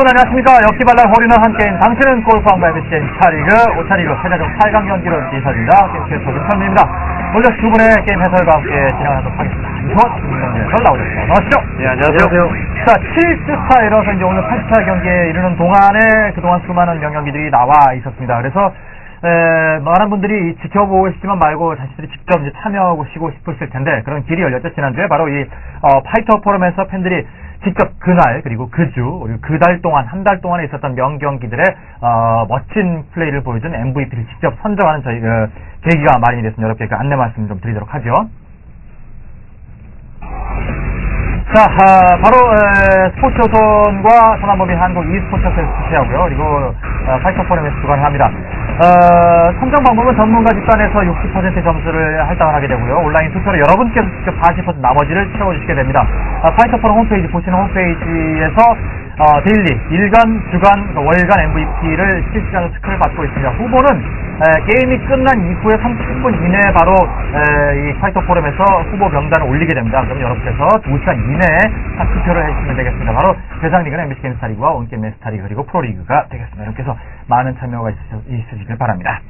여러분 안녕하십니까. 역기발랄 홀인원 함께인 당신은 골프 왕바의 미친 차리그, 오차리그 패자전 8강 경기를 인사드립니다. 게임 조준천입니다. 오늘 두 분의 게임 해설과 함께 진행하도록 하겠습니다. 김민정 해설 나오셨습니다. 반갑습니다. 네, 안녕하세요. 자, 7스타 이어서 이제 오늘 8스타 경기에 이르는 동안에 그동안 수많은 명경기들이 나와 있었습니다. 그래서 에, 많은 분들이 지켜보시지만 말고 자신들이 직접 이제 참여하시고 싶으실 텐데 그런 길이 열렸죠. 지난주에 바로 이 어, 파이터 포럼에서 팬들이 직접 그날 그리고 그 주 그리고 그 달 동안 한 달 동안에 있었던 명경기들의 어, 멋진 플레이를 보여준 MVP를 직접 선정하는 저희 어, 계기가 마련이 됐습니다. 여러분께 그 안내 말씀 좀 드리도록 하죠. 자, 아, 바로 에, 스포츠 조선과 손한범위 한국 e스포츠 협회에서 투표하고요. 그리고 어, 파이터 포럼에서 주관을 합니다. 어, 선정 방법은 전문가 집단에서 60% 점수를 할당을 하게 되고요. 온라인 투표로 여러분께서 직접 40% 나머지를 채워주시게 됩니다. 아, 파이터 포럼 홈페이지 보시는 홈페이지에서 어, 데일리, 일간, 주간, 그러니까 월간 MVP를 실시간으로 스크를 받고 있습니다. 후보는 에, 게임이 끝난 이후에 30분 이내에 바로 에, 이 파이터 포럼에서 후보 명단을 올리게 됩니다. 그럼 여러분께서 2시간 이내에 다 투표를 해주시면 되겠습니다. 바로 대상리그는 MBC 게임 스타리그와 온게임 스타리그 그리고 프로리그가 되겠습니다. 이렇게 해서 많은 참여가 있으, 있으시 길 바랍니다.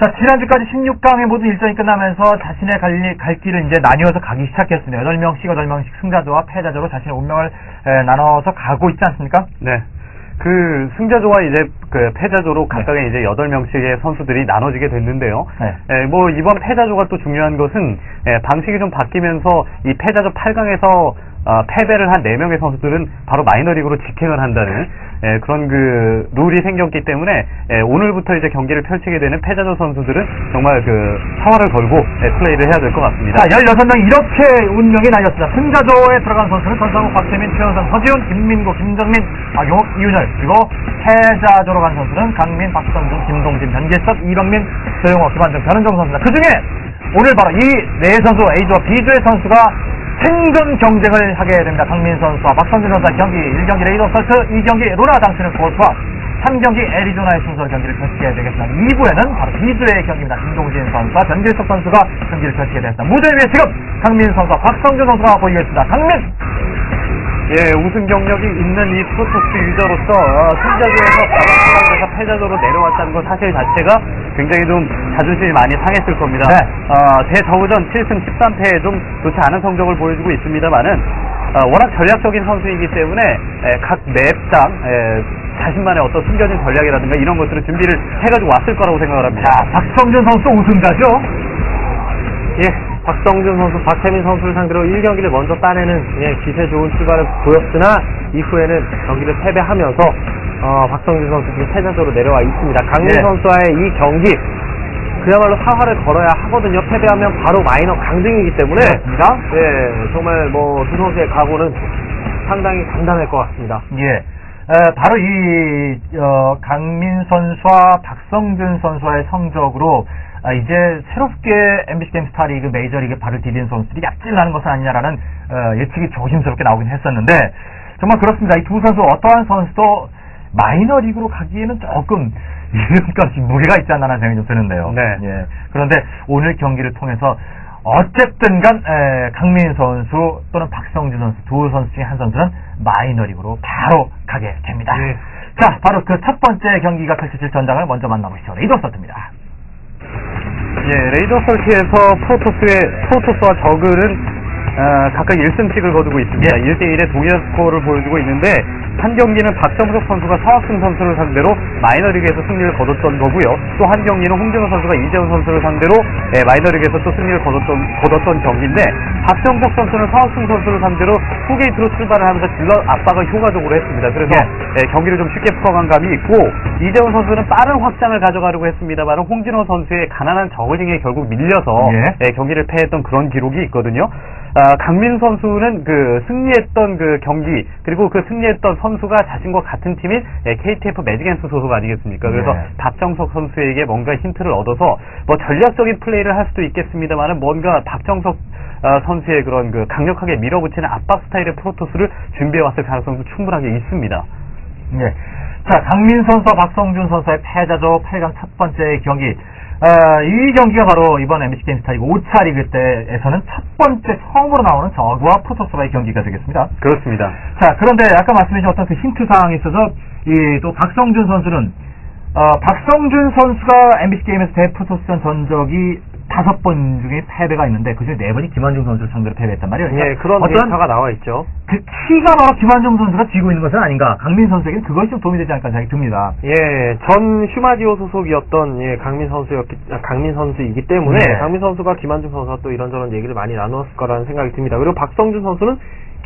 자, 지난주까지 16강의 모든 일정이 끝나면서 자신의 갈, 갈 길을 이제 나뉘어서 가기 시작했습니다. 8명씩, 8명씩 승자조와 패자조로 자신의 운명을 에, 나눠서 가고 있지 않습니까? 네. 그 승자조와 이제 그 패자조로 각각의 이제 8명씩의 선수들이 나눠지게 됐는데요. 네. 에, 뭐 이번 패자조가 또 중요한 것은 에, 방식이 좀 바뀌면서 이 패자조 8강에서 어, 패배를 한 4명의 선수들은 바로 마이너리그로 직행을 한다는 에, 그런 그 룰이 생겼기 때문에 에, 오늘부터 이제 경기를 펼치게 되는 패자조 선수들은 정말 그 사활을 걸고 에, 플레이를 해야 될 것 같습니다. 자, 16명 이렇게 운명이 나뉘었습니다. 승자조에 들어간 선수는 전상욱, 박태민, 최현성, 서지훈, 김민구, 김정민, 박용욱, 이윤열 그리고 패자조로 간 선수는 강민, 박성준, 김동진, 변기석, 이병민, 조용호, 김한정, 변은정 선수입니다. 그 중에 오늘 바로 이 네 선수 A조와 B조의 선수가 생존 경쟁을 하게 됩니다. 강민 선수와 박성준 선수와 경기 1경기 레이더 설트, 2경기 로나 당신은 골프와 3경기 애리조나의 순서 경기를 펼치게 되겠습니다. 2부에는 바로 B조의 경기입니다. 김동진 선수와 변길석 선수가 경기를 펼치게 되겠습니다. 무대 위에 지금 강민 선수와 박성준 선수가 보이겠습니다. 강민! 예, 우승 경력이 있는 이 프로토스 유저로서 어, 승자조에서 바로 패자조로 내려왔다는 것 사실 자체가 굉장히 좀 자존심이 많이 상했을 겁니다. 네. 어, 대저우전 7승 13패에 좀 좋지 않은 성적을 보여주고 있습니다만은 어, 워낙 전략적인 선수이기 때문에 에, 각 맵당 에, 자신만의 어떤 숨겨진 전략이라든가 이런 것들을 준비를 해가지고 왔을 거라고 생각을 합니다. 자, 박성준 선수 우승자죠? 예, 박성준 선수, 박태민 선수를 상대로 1경기를 먼저 따내는 예, 기세 좋은 출발을 보였으나 이후에는 경기를 패배하면서 어, 박성준 선수 지금 패자조로 내려와 있습니다. 강민 예. 선수와의 이 경기 그야말로 사활을 걸어야 하거든요. 패배하면 바로 마이너 강등이기 때문에 그렇습니다. 예, 정말 뭐 두 선수의 각오는 상당히 단단할 것 같습니다. 예. 에, 바로 이 어, 강민 선수와 박성준 선수와의 성적으로 아, 이제 새롭게 MBC 게임 스타리그 메이저리그 발을 디딘 선수들이 약진하는 것은 아니냐라는 어, 예측이 조심스럽게 나오긴 했었는데 정말 그렇습니다. 이 두 선수 어떠한 선수도 마이너리그로 가기에는 조금 이름값이 무리가 있지 않나라는 생각이 좀 드는데요. 네. 예. 그런데 오늘 경기를 통해서 어쨌든 간 에, 강민 선수 또는 박성준 선수 두 선수 중에 한 선수는 마이너리그로 바로 가게 됩니다. 네. 자, 바로 그 첫 번째 경기가 펼쳐질 전장을 먼저 만나보시죠. 레이더 서트입니다. 예, 레이더 설티에서 프로토스의 프로토스와 저글은 어, 각각 1승씩을 거두고 있습니다. 예. 1대1의 동일 스코어를 보여주고 있는데 한 경기는 박정석 선수가 서학승 선수를 상대로 마이너리그에서 승리를 거뒀던 거고요. 또 한 경기는 홍정호 선수가 이재훈 선수를 상대로 예, 마이너리그에서 또 승리를 거뒀던, 거뒀던 경기인데 박정석 선수는 서학승 선수를 상대로 후게이트로 출발을 하면서 질러 압박을 효과적으로 했습니다. 그래서 예, 경기를 좀 쉽게 풀어간 감이 있고 이재훈 선수는 빠른 확장을 가져가려고 했습니다만 홍진호 선수의 가난한 저글링에 결국 밀려서 예. 예, 경기를 패했던 그런 기록이 있거든요. 아, 강민 선수는 그 승리했던 그 경기 그리고 그 승리했던 선수가 자신과 같은 팀인 예, KTF 매직앤스 소속 아니겠습니까? 그래서 네. 박정석 선수에게 뭔가 힌트를 얻어서 뭐 전략적인 플레이를 할 수도 있겠습니다만은 뭔가 박정석 어, 선수의 그런 그 강력하게 밀어붙이는 압박 스타일의 프로토스를 준비해 왔을 가능성도 충분하게 있습니다. 예. 자, 강민 선수와 박성준 선수의 패자조 8강 첫 번째 경기. 어, 이 경기가 바로 이번 MBC 게임 스타리그 5차 리그 때에서는 첫 번째 처음으로 나오는 저그와 프로토스와의 경기가 되겠습니다. 그렇습니다. 자, 그런데 아까 말씀해주신 어떤 그 힌트 사항에 있어서, 이, 또 박성준 선수는, 어, 박성준 선수가 MBC 게임에서 대프로토스전 전적이 다섯 번 중에 패배가 있는데, 그 중에 네 번이 김한중 선수를 상대로 패배했단 말이에요. 예, 그런 어떤 데이터가 나와 있죠. 그 키가 바로 김한중 선수가 쥐고 있는 것은 아닌가. 강민 선수에게는 그것이 좀 도움이 되지 않을까 생각이 듭니다. 예, 전 휴마지오 소속이었던 예, 강민 선수였기 아, 강민 선수이기 때문에 네. 강민 선수가 김한중 선수와 또 이런저런 얘기를 많이 나누었을 거라는 생각이 듭니다. 그리고 박성준 선수는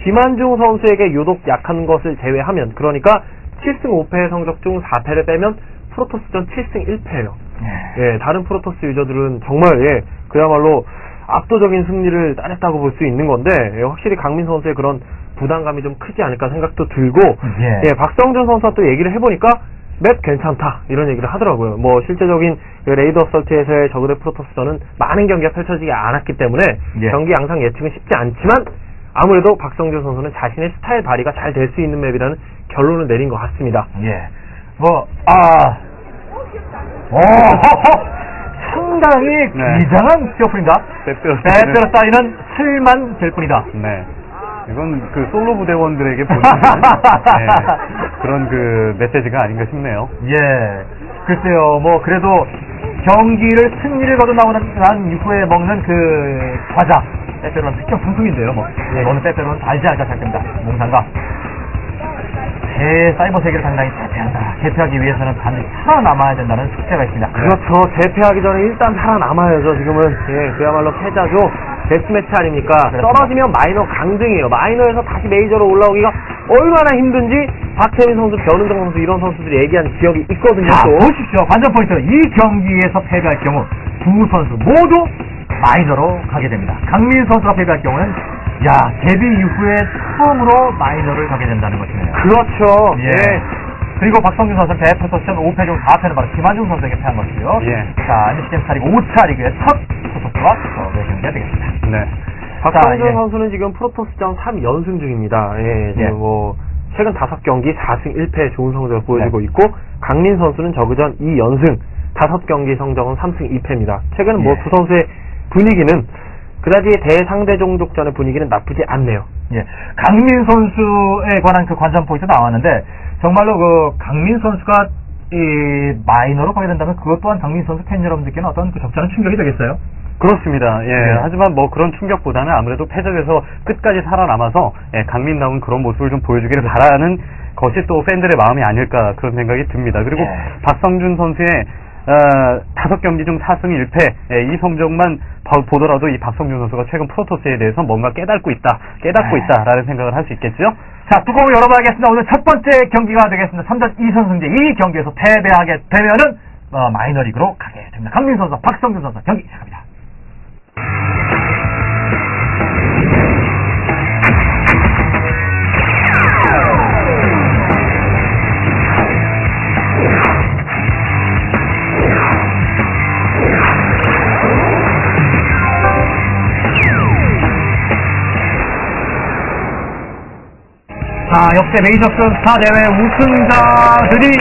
김한중 선수에게 유독 약한 것을 제외하면 그러니까 7승 5패의 성적 중 4패를 빼면 프로토스전 7승 1패예요. 예, 다른 프로토스 유저들은 정말 예, 그야말로 압도적인 승리를 따냈다고 볼 수 있는 건데 예, 확실히 강민 선수의 그런 부담감이 좀 크지 않을까 생각도 들고 예. 예, 박성준 선수와 또 얘기를 해보니까 맵 괜찮다 이런 얘기를 하더라고요. 뭐 실제적인 그 레이더 설트에서의 저그대 프로토스전은 많은 경기가 펼쳐지지 않았기 때문에 예. 경기 양상 예측은 쉽지 않지만 아무래도 박성준 선수는 자신의 스타일 발휘가 잘 될 수 있는 맵이라는 결론을 내린 것 같습니다. 예. 뭐, 아. 오, 상당히 네. 이상한 스티어풀입니다. 빼빼로 빼빼로 따위는 틀만 될 뿐이다. 네. 이건 그 솔로 부대원들에게 보내는 네, 그런 그 메시지가 아닌가 싶네요. 예. 글쎄요, 뭐, 그래도 경기를 승리를 거둬나고 난 이후에 먹는 그 과자. 빼빼로는 특정 상품인데요, 뭐. 예. 저는 빼빼로는 알지 않을까 생각됩니다. 몽상과. 새 사이버 세계를 상당히 대패한다. 대패하기 위해서는 반드시 살아남아야 된다는 숙제가 있습니다. 그렇죠. 대패하기 전에 일단 살아남아야죠. 지금은 예, 그야말로 패자죠. 데스매치 아닙니까? 그렇습니다. 떨어지면 마이너 강등이에요. 마이너에서 다시 메이저로 올라오기가 얼마나 힘든지 박태민 선수, 변은정 선수 이런 선수들이 얘기한 기억이 있거든요. 자, 또. 보십시오. 관전 포인트. 이 경기에서 패배할 경우 두 선수 모두 마이너로 가게 됩니다. 강민 선수가 패배할 경우는 야 데뷔 이후에 처음으로 마이너를 가게 된다는 것이네요. 그렇죠. 예. 그리고 박성준 선수는 대프로토스전 5패 중 4패는 바로 김한중 선수에게 패한 것이고요. 예. 자, 게임 스타리그 5차 리그의 첫 프로토스와 저의 경기가 되겠습니다. 네. 박성준 자, 예. 선수는 지금 프로토스전 3연승 중입니다. 예, 지금 예. 뭐 최근 5경기 4승 1패 좋은 성적을 보여주고 네. 있고 강민 선수는 저그전 2연승 5경기 성적은 3승 2패입니다. 최근 뭐 예. 두 선수의 분위기는 그다지 대상대 종족전의 분위기는 나쁘지 않네요. 예. 강민 선수에 관한 그 관전 포인트 나왔는데 정말로 그 강민 선수가 이 마이너로 가게 된다면 그것 또한 강민 선수 팬 여러분들께는 어떤 그 적잖은 충격이 되겠어요. 그렇습니다. 예. 네. 하지만 뭐 그런 충격보다는 아무래도 패전에서 끝까지 살아남아서 예, 강민다운 그런 모습을 좀 보여주기를 바라는 것이 또 팬들의 마음이 아닐까 그런 생각이 듭니다. 그리고 예. 박성준 선수의 어, 다섯 경기 중 4승 1패 예, 이 성적만 봐- 보더라도 이 박성준 선수가 최근 프로토스에 대해서 뭔가 깨닫고 있다, 깨닫고 네. 있다라는 생각을 할 수 있겠죠. 자, 뚜껑을 열어봐야겠습니다. 오늘 첫 번째 경기가 되겠습니다. 3전 2선 승제 이 경기에서 패배하게 되면은 어, 마이너리그로 가게 됩니다. 강민 선수, 박성준 선수 경기 시작합니다. 자, 역대 메이저급 스타 대회 우승자들이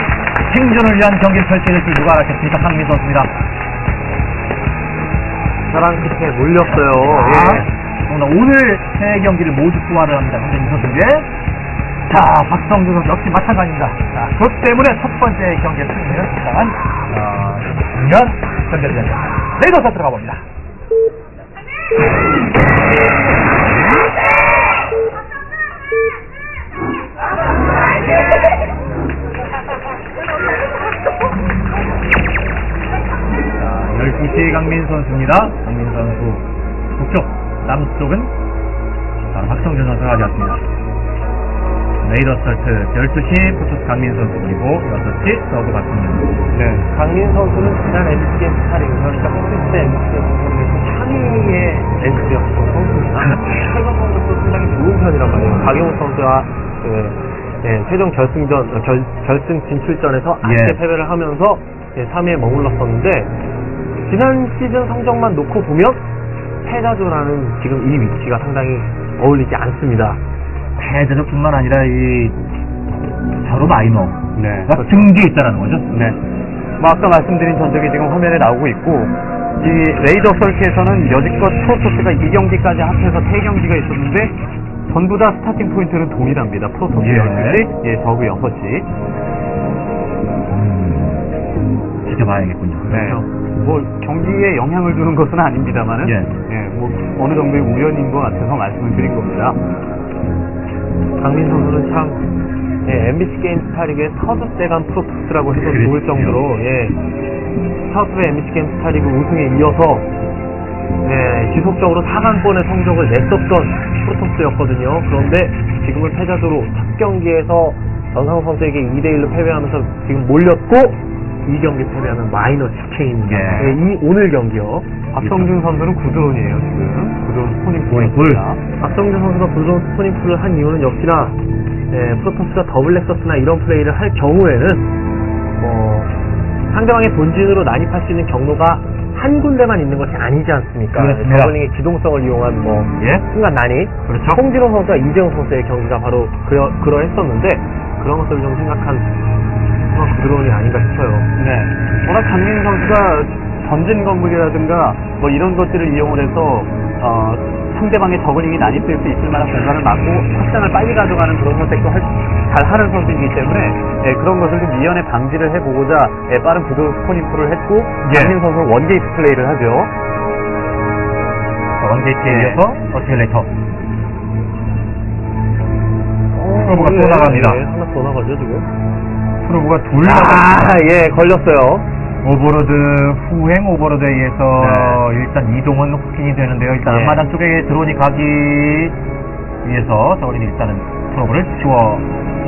생존을 위한 경기를 펼치게 될줄 누가 알았겠습니까? 강민 선수입니다. 사랑 끝에 몰렸어요. 자, 예. 오늘, 오늘 세 경기를 모두 소화를 합니다. 현재 이 선수인데. 자, 박성준 선수 역시 마찬가지입니다. 자, 그것 때문에 첫 번째 경기의 승리는 상당한, 어, 중요한 경기가 되겠습니다. 레이더 서 들어가 봅니다. 12시 강민 선수입니다. 강민 선수 북쪽, 남쪽은 바로 박성준 선수가 가져왔습니다. 레이더 스타트 12시 포토스 강민 선수 그리고 6시 서브 박성준 네. 강민 선수는 지난 게임 스타링 그러니까 MBC 게임 스타링에서 3위의 랭크였던 선수입니다. 최근 성적도 상당히 좋은 편이란 말이에요. 박영욱 선수와 그, 예, 최종 결승전 어, 결, 결승 진출전에서 예. 아쉽게 패배를 하면서 예, 3위에 머물렀었는데 지난 시즌 성적만 놓고 보면 패자조라는 지금 이 위치가 상당히 어울리지 않습니다. 패자적뿐만 아니라 이 바로 마이너 네. 가 등지에 있다는 거죠. 네. 뭐 아까 말씀드린 전적이 지금 화면에 나오고 있고 이 레이더 설치에서는 여지껏 프로토스가 2경기까지 합해서 3경기가 있었는데 전부 다 스타팅 포인트는 동일합니다. 프로토스 예. 12시, 예, 저그 6시. 음, 지켜봐야겠군요. 네. 뭐 경기에 영향을 주는 것은 아닙니다만은 예. 뭐 어느 정도의 우연인 것 같아서 말씀을 드린 겁니다. 강민 선수는 참 예, MBC 게임 스타리그의 서두대간 프로토스라고 해도 좋을 그렇죠. 정도로 예, 서두의 MBC 게임 스타리그 우승에 이어서 예, 지속적으로 4강권의 성적을 냈었던 프로토스였거든요. 그런데 지금은 패자조로 첫 경기에서 전상우 선수에게 2대1로 패배하면서 지금 몰렸고 이 경기 패배하면 마이너스 10K입니다. 예. 이 오늘 경기요. 박성준 선수는 구드론이에요 지금 구드론 스포닝 스포닝 보입니다. 박성준 선수가 불돈 스포닝풀을 한 이유는 역시나 예, 프로토스가 더블 렉서스나 이런 플레이를 할 경우에는 어, 상대방의 본진으로 난입할 수 있는 경로가 한 군데만 있는 것이 아니지 않습니까? 그렇습니다. 저글링의 기동성을 이용한 뭐 예. 순간 난입 그렇죠. 홍진호 선수와 이재용 선수의 경기가 바로 그러, 그러했었는데 그런 것들을 좀 생각한 그런 드론이 아닌가 싶어요. 네. 워낙 강민 선수가 전진 건물이라든가 뭐 이런 것들을 이용을 해서 어, 상대방의 저글링이 난입될 수 있을 만한 공간을 막고 확장을 빨리 가져가는 그런 선택도 할- 잘 하는 선수이기 때문에 예, 그런 것을 좀 미연에 방지를 해보고자 예, 빠른 구도 스포닝풀을 했고 예. 강민 선수는 원게이트 플레이를 하죠. 자, 원게이트에 예. 이어서 어스킬레이터. 프로브가 또 나갑니다. 예, 하나 더 나가죠 지금. 프로브가 둘 아, 예, 걸렸어요. 오버로드 후행 오버로드에 의해서 네. 일단 이동은 확인이 되는데요. 일단 예. 앞마당 쪽에 드론이 가기 위해서 저걸링이 일단은 프로브를 지워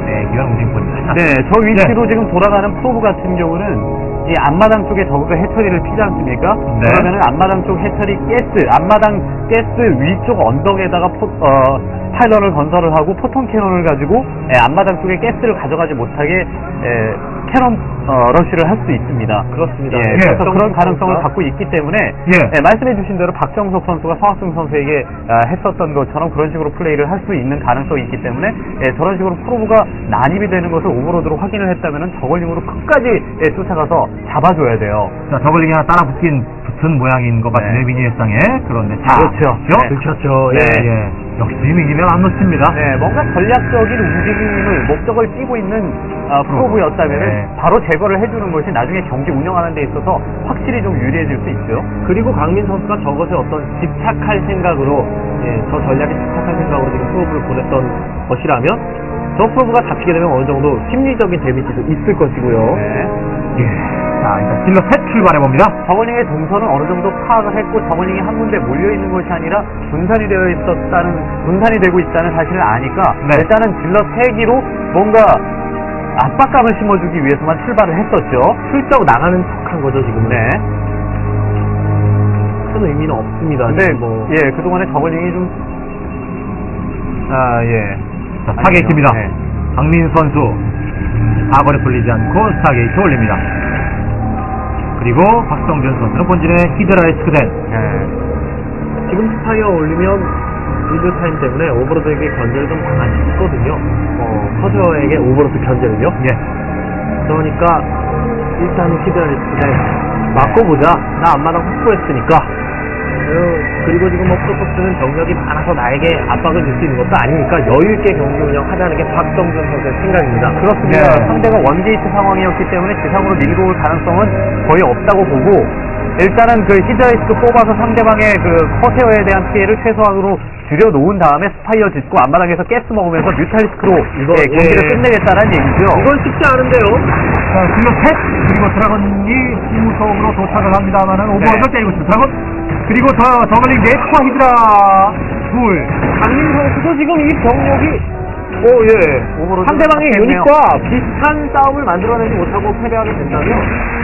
내기 위한 움직임입니다. 네, 저 위치로 지금 돌아가는 프로브 같은 경우는 이 앞마당 쪽에 저그가 해처리를 피지 않습니까? 네. 그러면은 앞마당 쪽 해처리 가스, 앞마당 가스 위쪽 언덕에다가 포, 어, 파일런을 건설을 하고 포톤 캐논을 가지고 예, 앞마당 쪽에 가스를 가져가지 못하게 예, 캐논 어, 러쉬를 할 수 있습니다. 그렇습니다. 예, 예. 그래서 그런 가능성을 갖고 있기 때문에 예. 예, 말씀해주신 대로 박정석 선수가 서학승 선수에게 아, 했었던 것처럼 그런 식으로 플레이를 할 수 있는 가능성이 있기 때문에 예, 저런 식으로 프로브가 난입이 되는 것을 오버로드로 확인을 했다면 저걸링으로 끝까지 예, 쫓아가서 잡아줘야 돼요. 자, 저걸링이 하나 따라 붙긴 붙은 모양인 것 같은데 네. 미니엘상에 그런데 자, 그렇죠. 그렇죠? 네. 들켰죠. 네. 예. 예. 역시 미니면 안 놓칩니다. 네, 뭔가 전략적인 움직임을 목적을 띠고 있는 아, 프로브였다면 네. 바로 제거를 해주는 것이 나중에 경기 운영하는 데 있어서 확실히 좀 유리해질 수 있죠. 그리고 강민 선수가 저것에 어떤 집착할 생각으로 예, 저 전략에 집착할 생각으로 지금 프로브를 보냈던 것이라면 저 프로브가 잡히게 되면 어느 정도 심리적인 데미지도 있을 것이고요. 네. 예. 자, 일단 딜러 셋 출발해봅니다. 저글링의 동선은 어느 정도 파악을 했고 저글링이 한 군데 몰려 있는 것이 아니라 분산이 되어 있었다는 분산이 되고 있다는 사실을 아니까 네. 일단은 질러 세기로 뭔가 압박감을 심어주기 위해서만 출발을 했었죠. 슬쩍 나가는 척한 거죠 지금은. 네. 큰 의미는 없습니다. 근데 지금 뭐 예 그동안에 저글링이 좀 아, 예. 자, 스타게이트입니다. 네. 박민 선수 사거리 풀리지 않고 스타게이트 올립니다. 그리고 박성준 선수는 본진에 히드라에 스크된 예. 지금 스타이어 올리면 리드 타임 때문에 오버로드에게 견제를 좀 당할 수 있거든요. 어, 커즈어에게 오버로드 견제를요. 예. 그러니까 일단 히드라리스크에 맞고 보자. 나 앞마당 확보했으니까. 어, 그리고 지금 뭐 프로토스는 병력이 많아서 나에게 압박을 줄수 있는 것도 아니니까 여유 있게 경기 운영하자는 게 박정준 선수의 생각입니다. 그렇습니다. 네. 상대가 원게이트 상황이었기 때문에 지상으로 밀고 올 가능성은 거의 없다고 보고 일단은 그 히드라이스크 뽑아서 상대방의 그 커세어에 대한 피해를 최소한으로 줄여놓은 다음에 스파이어 짓고 앞마당에서 가스 먹으면서 뮤탈리스크로 이거, 예, 경기를 예. 끝내겠다는 얘기죠. 이건 쉽지 않은데요. 자, 딜러 셋 그리고 드라곤이 지무성으로 도착을 합니다만은 오버로드 네. 때리고 있습니다. 드라곤 그리고 저 저글링 넷과 히드라 둘. 강민 선수도 지금 이 병력이 오, 예. 잡혔네요. 유닛과 비슷한 싸움을 만들어내지 못하고 패배하게 된다면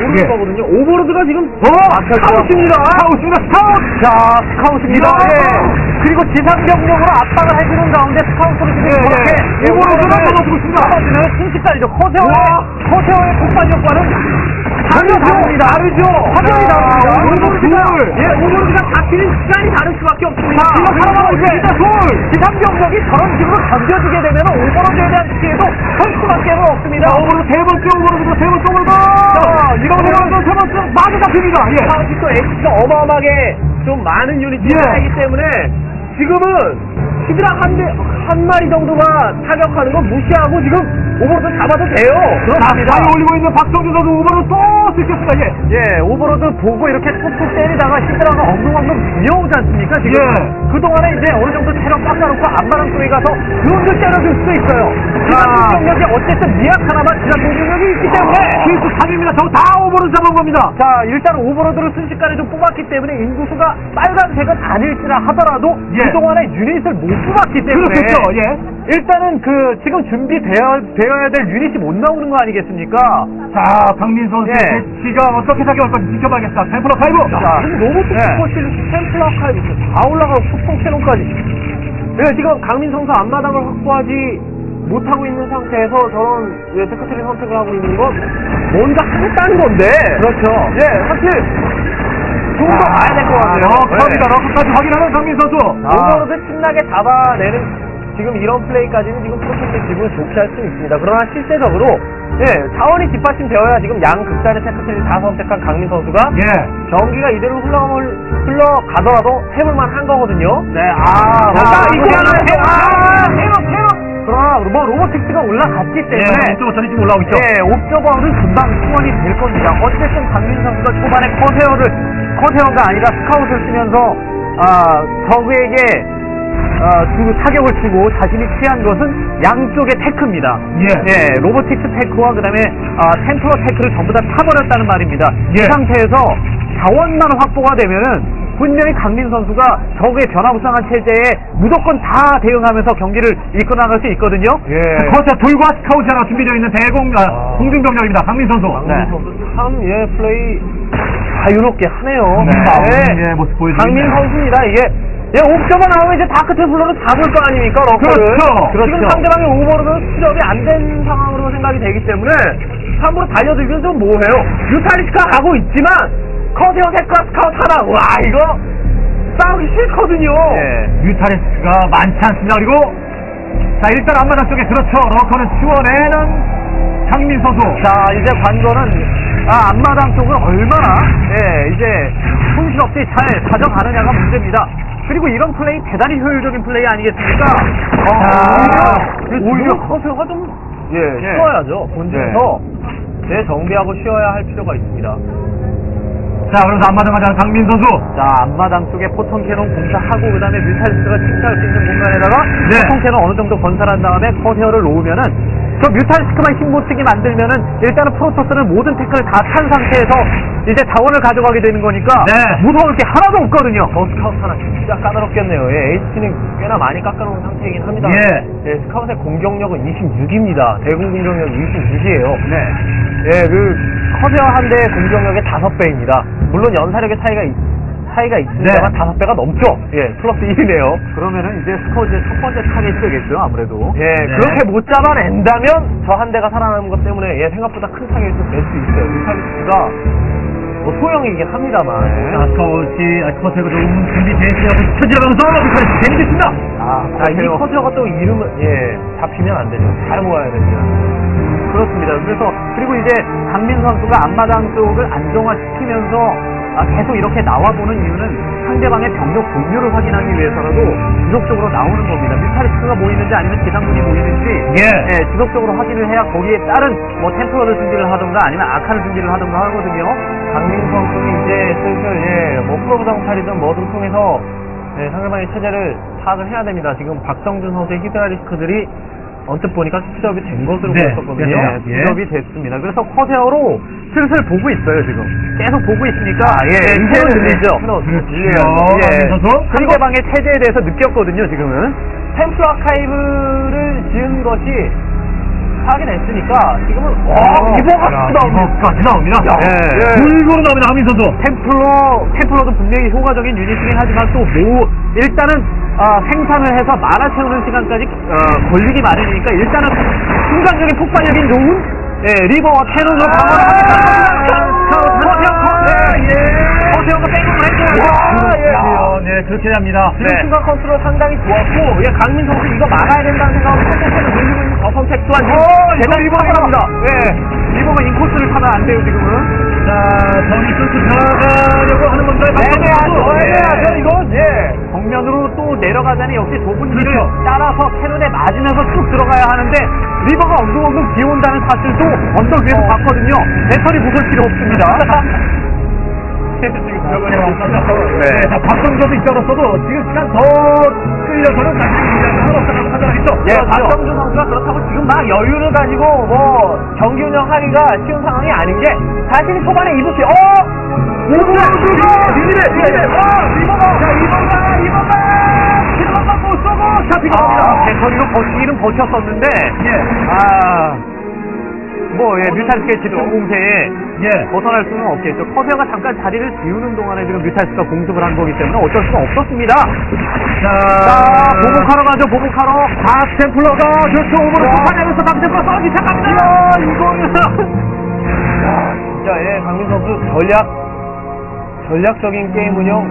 모르는 예. 거거든요. 오버로드가 지금 어, 스카웃입니다. 스카웃입니다. 스카웃. 자, 스카웃입니다. 야! 예. 그리고 지상병력으로 압박을 해주는 가운데 스카웃으로 지금 예, 저렇게 예. 오버로드를 잡아주고 있습니다. 잡아주는 순식간이죠. 커세어의, 커세어의 폭발 효과는 다르죠. 다르죠. 확연히 다릅니다. 오버로드가 둘. 예, 오버로드가 바뀌는 시간이 다를 수밖에 없습니다. 이거 하나만 예. 진짜 둘. 기상병력이 저런 식으로 던져지게 되면 오버로드에 대한 피해도 클 수밖에 없습니다. 오버로드 세 번째 오버로드 세 번째 오버로드. 자, 이거 오버로드 세 번째 마주 잡힙니다. 예. 다음 또 X가 어마어마하게 좀 많은 유닛이 예. 나기 때문에 지금은 히드라 한, 대, 한 마리 정도가 타격하는 건 무시하고 지금 오버로드 잡아도 돼요. 그렇습니다. 많이 올리고 있는 박성준 선수 오버로드 또 들켰습니다. 예. 예, 오버로드 보고 이렇게 툭툭 때리다가 히드라가 엉덩엉덩 비어오지 않습니까? 지금 예. 그동안에 이제 어느 정도 체력 깎아놓고 안마랑 쪽에 가서 드론도 때려줄 수도 있어요. 지상 공격력이 어쨌든 미약 하나마 지상 공격력이 있기 때문에 실수 3입니다. 저거 다 오버로드 잡은 겁니다. 자, 일단 오버로드를 순식간에 좀 뽑았기 때문에 인구수가 빨간색은 아닐지라 하더라도 예. 그동안에 유닛을 못 뽑았기 때문에 그렇겠죠. 예. 일단은 그 지금 준비되어야 되어야 될 유닛이 못 나오는 거 아니겠습니까? 자, 강민 선수의 예. 배치가 어떻게 작용할 건지 지켜봐야겠다. 템플러 파이브. 자, 지금 로봇 예. 슈퍼실 템플러 아카이브 다 올라가고 소통 캐논까지. 네, 지금 강민 선수 앞마당을 확보하지 못하고 있는 상태에서 저런 예, 테크트리 선택을 하고 있는 건 뭔가 하겠다는 건데. 그렇죠. 예, 사실 좀더 봐야 될 것 같아요. 럭커입니다. 럭커까지 확인하는 강민 선수. 오버로드 신나게 잡아내는 지금 이런 플레이까지는 지금 프로토스 기분 좋게 할 수는 있습니다. 그러나 실제적으로 예, 자원이 뒷받침되어야 지금 양 극단의 테크트리를 다 선택한 강민 선수가 예. 경기가 이대로 흘러갈, 흘러가더라도 해볼만 한 거거든요. 네, 아, 자, 이거 이거 하나 해, 아, 해봐, 해봐. 그러나 뭐 로보틱스가 올라갔기 때문에 예. 또 전이 지금 올라오고 있죠. 예, 옵저버는 금방 충원이 될 겁니다. 어쨌든 박민 선수가 초반에 커세어를 커세어가 아니라 스카웃을 쓰면서 아, 적에게 아, 두 타격을 주고 자신이 취한 것은 양쪽의 테크입니다. 예. 로보틱스 테크와 그다음에 아, 템플러 테크를 전부 다 타버렸다는 말입니다. 예. 이 상태에서 자원만 확보가 되면은 분명히 강민 선수가 적의 변화무쌍한 체제에 무조건 다 대응하면서 경기를 이끌어 나갈 수 있거든요. 예. 커서 돌과 스카우트 하나 준비되어 있는 대공 아, 공중병력입니다. 강민 선수. 강민 선수 참, 예, 플레이 자유롭게 하네요. 네. 네. 예, 모습 강민. 선수입니다. 이게 예, 옵저버 나오면 이제 다크테플러를 잡을 거 아닙니까, 럭커를. 그렇죠. 지금 그렇죠. 상대방의 오버로드는 수렵이 안 된 상황으로 생각이 되기 때문에 함부로 달려들기는 좀 뭐해요. 뮤탈리스카 가고 있지만 커세어 세카 스카우트 하나. 와, 이거 싸우기 싫거든요. 예. 뮤타리스가 많지 않습니다. 그리고 자 일단 앞마당 쪽에 그렇죠. 러커는 치워내는 강민 선수. 자, 이제 관건은 아, 앞마당 쪽을 얼마나 예, 이제 손실없이 잘 가져가느냐가 문제입니다. 그리고 이런 플레이 대단히 효율적인 플레이 아니겠습니까? 아, 오히려 오히려 커세어가 좀, 예, 예. 쉬어야죠. 본진에서 재정비하고 쉬어야 할 필요가 있습니다. 자 그래서 앞마당 가자 강민 선수. 자, 앞마당 쪽에 포통 캐논 공사하고 그 다음에 뮤탈리스트가 침투할 수 있는 공간에다가 네. 포통 캐논 어느 정도 건설한 다음에 커세어를 놓으면은 저 뮤탈리스트만 힘못 쓰게 만들면은 일단은 프로토스는 모든 태클을 다 탄 상태에서 이제 자원을 가져가게 되는 거니까 네. 무서울 게 하나도 없거든요. 저 스카우트 하나 진짜 까다롭겠네요. 예, HT는 꽤나 많이 깎아놓은 상태이긴 합니다. 예. 예, 스카웃의 공격력은 26입니다. 대공 공격력 26이에요. 네. 예, 그 커세어 한 대의 공격력의 5배입니다. 물론 연사력의 차이가 있, 차이가 있습니다만 네. 5배가 넘죠. 예, 플러스 1이네요. 그러면은 이제 스커지의 첫 번째 타겟이겠죠, 아무래도. 예, 네. 그렇게 못 잡아낸다면 저 한 대가 살아남은 것 때문에 예, 생각보다 큰 타겟을 낼수 있어요. 뮤탈리스가 뭐 소형이긴 합니다만. 자 스카우트 아, 커세가 좀 준비되시냐고 쳐지러가면서 뮤타리스 재밌겠습니다. 아, 이 커세어. 커세어가 또 이름을 예 잡히면 안 되죠. 잘 모아야 됩니다. 그렇습니다. 그래서 그리고 이제 강민 선수가 앞마당 쪽을 안정화시키면서 아, 계속 이렇게 나와보는 이유는 상대방의 병력 종류를 확인하기 위해서라도 지속적으로 나오는 겁니다. 뮤타리스크가 모이는지 아니면 기상군이 모이는지 예. 지속적으로 확인을 해야 거기에 따른 뭐 템플러를 준비를 하던가 아니면 아카를 준비를 하던가 하거든요. 강민 선수는 이제 슬슬 예, 뭐 프로브 정찰이든 뭐든 통해서 예, 상대방의 체제를 파악을 해야 됩니다. 지금 박성준 선수의 히드라 리스크들이 언뜻 보니까 수첩이 된 것으로 네, 보였었거든요. 그래서, 예. 수업이 됐습니다. 그래서 커세어로 슬슬 보고 있어요 지금. 계속 보고 있으니까 예, 이제는 이제는 들리죠. 신호 그렇죠. 예. 상대방의 체제에 대해서 느꼈거든요 지금은. 템플 아카이브를 지은 것이 파악이 됐으니까 지금은 와 어, 이거가 야, 나옵니다. 이거까지 나옵니다. 예. 골고루 나옵니다. 강민 선수. 템플러, 템플러도 분명히 효과적인 유닛이긴 하지만 또 뭐, 일단은, 아, 생산을 해서 만화 채우는 시간까지, 어, 걸리기 마련이니까 일단은 순간적인 폭발력이 좋은 예, 리버와 캐논으로 방어하겠다. 허세호가 백업을 해줘요. 네, 그렇게 됩니다. 지금 순간 컨트롤 상당히 좋았고, 예, 강민 선수 이거 막아야 된다는 생각으로 선택해서 늘리고 있는 저 선택 또한 대단히 리버입니다. 예. 리버가 인코스를 타면 안 돼요, 지금은. 내려가자니 역시 좁은 길을 그렇죠. 따라서 캐논에 맞으면서 쭉 들어가야 하는데 리버가 엉금엉금 기어온다는 사실도 언덕 위에서 봤거든요. 배터리 묵을 필요 없습니다. 네. 자, 박성조도 입장으로서도 지금 시간 더 끌려서는 이제는 없다고 판단하겠죠. 예, 박성준 선수가 그렇다고 지금 막 여유를 가지고 뭐 경기 운영하기가 쉬운 상황이 아닌 게 자신이 초반에 이부시 어 오브가 어 리버가 자리 못 쏘고 잡히고 아, 갑니다. 배터리로 버티기는 버텼었는데 예. 아, 뭐, 예, 뮤탈스의 집중 공세에 예. 벗어날 수는 없겠죠. 커세어가 잠깐 자리를 비우는 동안에 지금 뮤탈스가 공습을 한 거기 때문에 어쩔 수가 없었습니다. 자, 자, 보복하러 가죠, 보복하러. 박템플러가 그렇죠. 오버로 쫓아내면서 박템플러 싸우기 시작합니다. 이거는. 진짜 예 강민 선수 전략 전략적인 게임 운영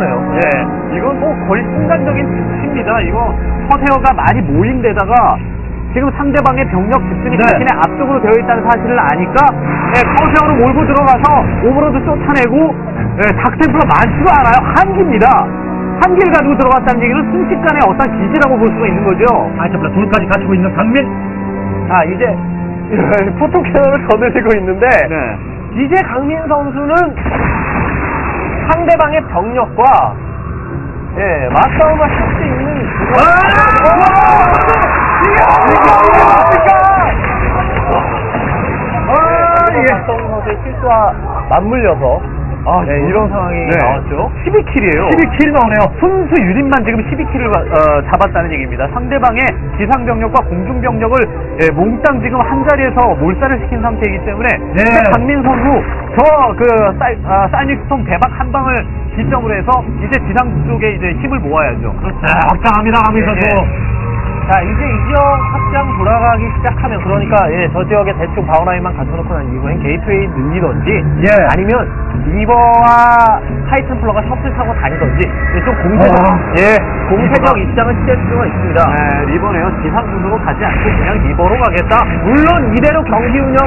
최고네요. 예, 이건 뭐 거의 순간적인 특치입니다. 이거 커세어가 많이 모인 데다가 지금 상대방의 병력 집중이 네. 자신의 앞쪽으로 되어 있다는 사실을 아니까 예, 커세어로 몰고 들어가서 오버로드 쫓아내고 예, 닥템플러 많지도 않아요. 한기입니다. 한기를 가지고 들어갔다는 얘기는 순식간에 어떤 기지라고 볼 수가 있는 거죠. 박템플러 둘까지 갖추고 있는 강민. 아 이제 포토캐논을 거느리고 있는데 네. 이제 강민 선수는 상대방의 병력과 예 맞싸움을 할 수 있는 박성훈 선수의 실수와 맞물려서 아, 네, 이런 상황이 네. 나왔죠. 12킬이에요. 12킬 나오네요. 순수 유닛만 지금 12킬을 어, 잡았다는 얘기입니다. 상대방의 지상병력과 공중병력을 예, 몽땅 지금 한 자리에서 몰살을 시킨 상태이기 때문에 네. 강민 선수 저그 사이닉스톰 대박 한 방을 기점으로 해서 이제 지상 쪽에 이제 힘을 모아야죠. 자, 확장합니다, 강민 선수. 자, 이제 이 지역 확장 돌아가기 시작하면 그러니까 예, 저 지역에 대충 바운라인만 갖춰놓고 난 이후엔 게이트웨이 늘리던지 예. 아니면 리버와 하이템플러가 셔틀 타고 다니던지 예, 좀 공세적 와. 예 공세적 입장을 취할 필요가 있습니다. 네, 리버네요. 지상 순으로 가지 않고 그냥 리버로 가겠다. 물론 이대로 경기 운영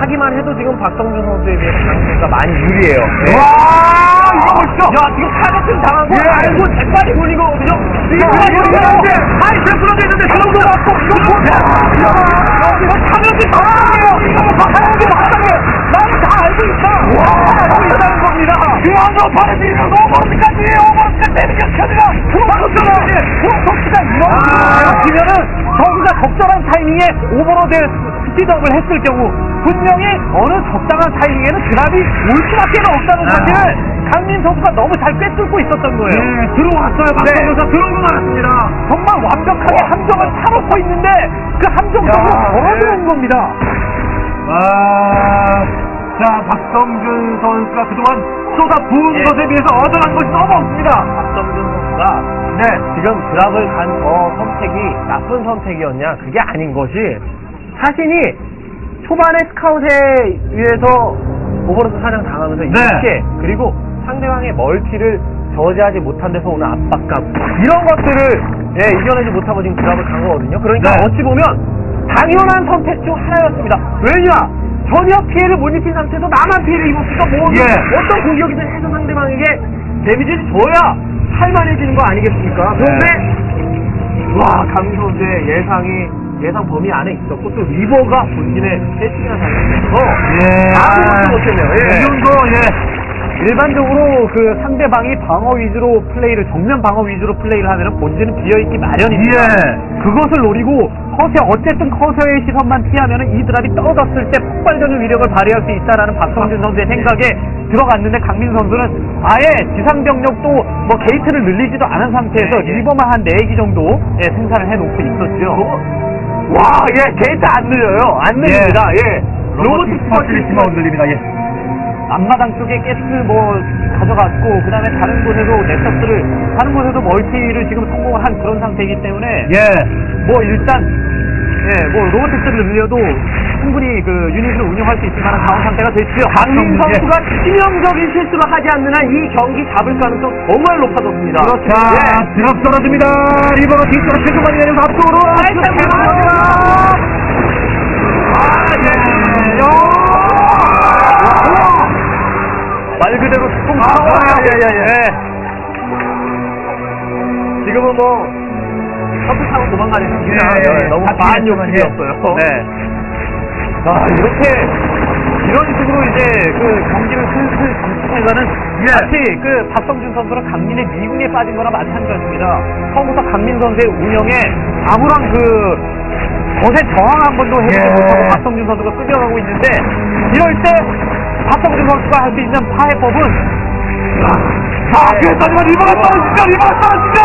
하기만 해도 지금 박성준 선수에 비해서 강수가 많이 유리해요. 예. 와, 이거 보시죠. 야, 지금 타겟팅 당하고 예. 알고 재빨리 몰리거든요. 이거 이거 하이템플러도 있는데 그런거 맞고 이거 뭐야? 이거 타겟팅 당하네요. 이거 타겟팅 당하네요. 나는 다 알고 있다. 와, 알고 있다는 겁니다. 중앙으로 보내드리는 오버로드까지 오버로드 때리면 켜드가 들어가서 프로토스가 이런 그러면은 저그가 적절한 타이밍에 오버로드 스피드업을 했을 경우 분명히 어느 적당한 타이밍에는 드랍이 올 수밖에 없다는 아. 사실을 강민 선수가 너무 잘 꿰뚫고 있었던 거예요. 네, 들어왔어요. 네. 박성호가 들어오고 말았습니다. 정말 완벽하게 함정을 타놓고 있는데 그 함정으로 야, 걸어들어온 네. 겁니다. 아, 자, 박성준 선수가 그동안 쏟아 부은 예. 것에 비해서 얻어간 것이 너무 없습니다. 박성준 선수가 네. 지금 드랍을 간 어, 선택이 나쁜 선택이었냐? 그게 아닌 것이 자신이 초반에 스카웃에 의해서 오버로드 사냥 당하면서 네. 이렇게 그리고 상대방의 멀티를 저지하지 못한 데서 오는 압박감 이런 것들을 예, 이겨내지 못하고 지금 드랍을 간 거거든요. 그러니까 네. 어찌 보면 당연한 선택 중 하나였습니다. 왜냐? 전혀 피해를 못 입힌 상태에서 나만 피해를 입었으니까 뭐 예. 어떤 공격이든 해서 상대방에게 데미지를 줘야 할만해지는 거 아니겠습니까? 그런데 와 강민 선수의 예상이 예상 범위 안에 있었고 또 리버가 본진에 세팅이나 잘못해서 예. 아무것도 못했네요. 예. 이 정도, 예. 일반적으로 그 상대방이 방어 위주로 플레이를 정면 방어 위주로 플레이를 하면 본진은 비어있기 마련입니다. 예. 그것을 노리고 커세 어쨌든 커세의 시선만 피하면은 이 드랍이 떨어졌을 때 폭발적인 위력을 발휘할 수 있다라는 박성준 선수의 생각에 들어갔는데 강민 선수는 아예 지상 병력도 뭐 게이트를 늘리지도 않은 상태에서 예, 예. 리버만 한 4기 정도 예, 생산을 해놓고 있었죠. 와, 예, 게이트 안 늘려요. 안 늘립니다. 예. 로보틱 스파트리스만 흔들립니다, 예. 앞마당 쪽에 가스 뭐 가져갔고 그 다음에 다른 곳에도 넥서스를 다른 곳에도 멀티를 지금 성공을 한 그런 상태이기 때문에 예. 뭐 일단 예, 뭐 로보틱스를 늘려도 충분히 그 유닛을 운영할 수 있을 만한 자원 상태가 됐죠. 강민 예. 선수가 치명적인 실수를 하지 않는 한 이 경기 잡을 가능성 정말 높아졌습니다. 그렇죠. 자, 드랍 떨어집니다. 리버로 뒤쪽으로 최종만이 내려서 앞쪽으로. 아, 예. 말 그대로 통 아, 상황이에요. 예, 예, 예. 지금은 뭐 커플 타고 도망가는 중이라 예, 예. 너무 다 과한 피했지만, 욕심이었어요. 네. 아, 이렇게, 이런 식으로 이제 그 경기를 슬슬 정치해가는 예. 마치 그 박성준 선수는 강민의 미궁에 빠진 거나 마찬가지입니다. 처음부터 강민 선수의 운영에 아무런 그 거세 저항 한 번도 해보지 예. 못하고 박성준 선수가 끌려가고 있는데 이럴 때 박성준 선수가 할 수 있는 파해법은 자, 그랬더니만 리버가 떨어지죠. 리버가 떨어지죠.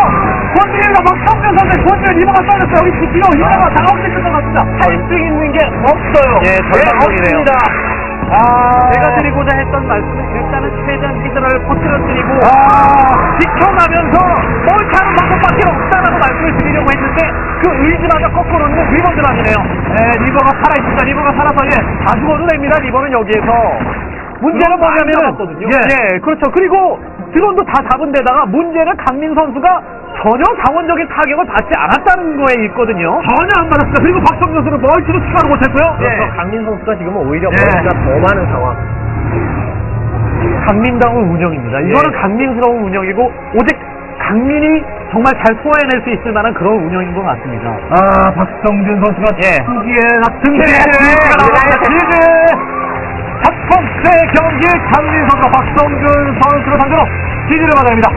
권준이가 박성준 선수 권준이 리버가 떨어졌어요. 여기 뒤로 리버가 다 가운데 끝나갔습니다. 할 수 있는 게 없어요. 예, 절망적이네요. 없습니다. 아, 제가 드리고자 했던 말씀은 일단은 최대한 히드라를 퍼뜨려드리고 아, 지켜가면서 멀티 하는 방법밖에 없다라고 말씀을 드리려고 했는데 그 의지마저 거꾸로 는 리버 드랍이네요. 네, 리버가 살아있습니다. 리버가 살아서, 예. 다 죽어도 됩니다. 리버는 여기에서 문제는 뭐냐면은 잡았거든요. 예, 그렇죠. 그리고 드론도 다 잡은 데다가 문제는 강민 선수가 전혀 자원적인 타격을 받지 않았다는 거에 있거든요. 전혀 안 받았습니다. 그리고 박성준 선수는 멀티도 추가를 못했고요. 그래서 예. 강민 선수가 지금은 오히려 예. 머리가 더 많은 상황. 강민다운 운영입니다. 이거는 예. 강민스러운 운영이고 오직 강민이 정말 잘 소화해낼 수 있을 만한 그런 운영인 것 같습니다. 아, 박성준 선수가 예. 후기에 예. 가 나왔습니다. 시즌 첫 번째 경기 강민 선수가 박성준 선수를 상대로 지지를 받아냅니다.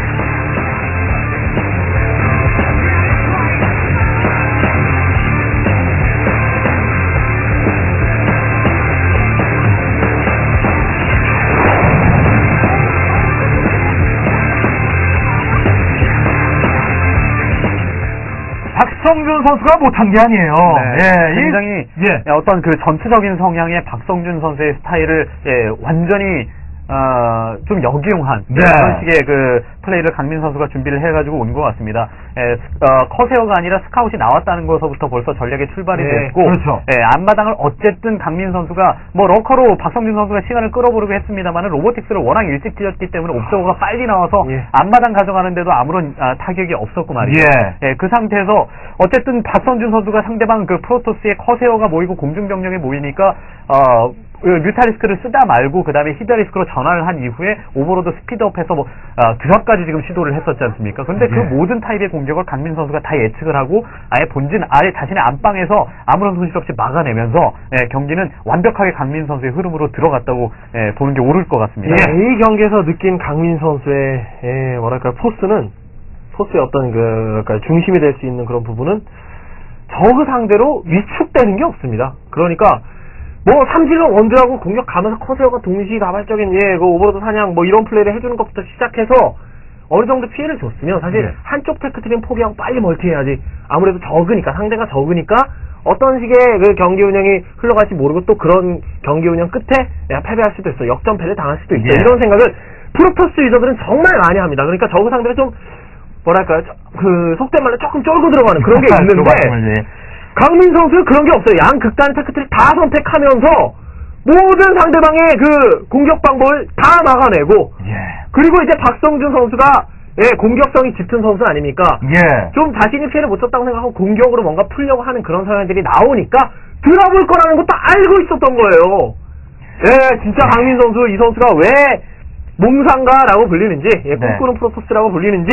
선수가 못한 게 아니에요. 예, 이- 굉장히 예. 어떤 그 전투적인 성향의 박성준 선수의 스타일을 예, 완전히 어, 좀 역이용한 네. 그런 식의 그 플레이를 강민 선수가 준비를 해가지고 온 것 같습니다. 예, 스- 어, 커세어가 아니라 스카웃이 나왔다는 것서부터 벌써 전략의 출발이 네, 됐고 그렇죠. 예, 앞마당을 어쨌든 강민 선수가 뭐 러커로 박성준 선수가 시간을 끌어보려고 했습니다만은 로보틱스를 워낙 일찍 지었기 때문에 옵저버가 빨리 나와서 예. 앞마당 가져가는데도 아무런 아, 타격이 없었고 말이에요. 예. 예, 그 상태에서 어쨌든 박성준 선수가 상대방 그 프로토스의 커세어가 모이고 공중 병력이 모이니까 어그 뮤타리스크를 쓰다 말고 그 다음에 히드리스크로 전환을 한 이후에 오버로드 스피드업해서 뭐 어, 드랍까지 지금 시도를 했었지 않습니까? 근데 그 예. 모든 타입의 공격을 강민 선수가 다 예측을 하고 아예 본진 아예 자신의 안방에서 아무런 손실 없이 막아내면서 예, 경기는 완벽하게 강민 선수의 흐름으로 들어갔다고 예, 보는 게 옳을 것 같습니다. 예, 이 경기에서 느낀 강민 선수의 예, 뭐랄까 포스는 포스의 어떤 그 그러니까 중심이 될 수 있는 그런 부분은 저그 상대로 위축되는 게 없습니다. 그러니까 뭐 삼질러 원드하고 공격 가면서 커세어가 동시다발적인 예, 그 오버로드 사냥 뭐 이런 플레이를 해주는 것부터 시작해서 어느 정도 피해를 줬으면 사실 네. 한쪽 테크트린 포기하고 빨리 멀티해야지 아무래도 적으니까 상대가 적으니까 어떤 식의 그 경기 운영이 흘러갈지 모르고 또 그런 경기 운영 끝에 야, 패배할 수도 있어 역전패를 당할 수도 있어 예. 이런 생각을 프로토스 유저들은 정말 많이 합니다 그러니까 저그 상대로 좀 뭐랄까요 저- 그 속된 말로 조금 쫄고 들어가는 그런 게 있는데 말씀을, 예. 강민 선수는 그런 게 없어요. 양 극단의 테크트리 다 선택하면서 모든 상대방의 그 공격 방법을 다 막아내고 예. 그리고 이제 박성준 선수가 예, 공격성이 짙은 선수 아닙니까? 예. 좀 자신이 피해를 못 줬다고 생각하고 공격으로 뭔가 풀려고 하는 그런 상황들이 나오니까 들어볼 거라는 것도 알고 있었던 거예요. 예, 진짜 강민 선수, 이 선수가 왜 몸상가라고 불리는지, 예, 네. 꿈꾸는 프로토스라고 불리는지,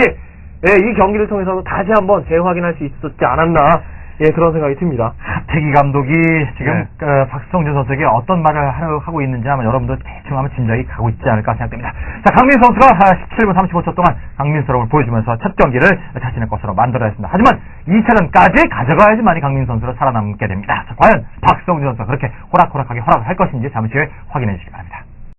예, 이 경기를 통해서도 다시 한번 재확인할 수 있었지 않았나, 예, 그런 생각이 듭니다. 태기 감독이 지금 네. 어, 박성준 선수에게 어떤 말을 하- 하고 있는지 아마 여러분도 대충 아마 짐작이 가고 있지 않을까 생각됩니다. 자, 강민 선수가 아, 17분 35초 동안 강민스러움을 보여주면서 첫 경기를 자신의 것으로 만들어냈습니다. 하지만 2차전까지 가져가야지만이 강민 선수로 살아남게 됩니다. 자, 과연 박성준 선수가 그렇게 호락호락하게 허락을 할 것인지 잠시 후에 확인해 주시기 바랍니다.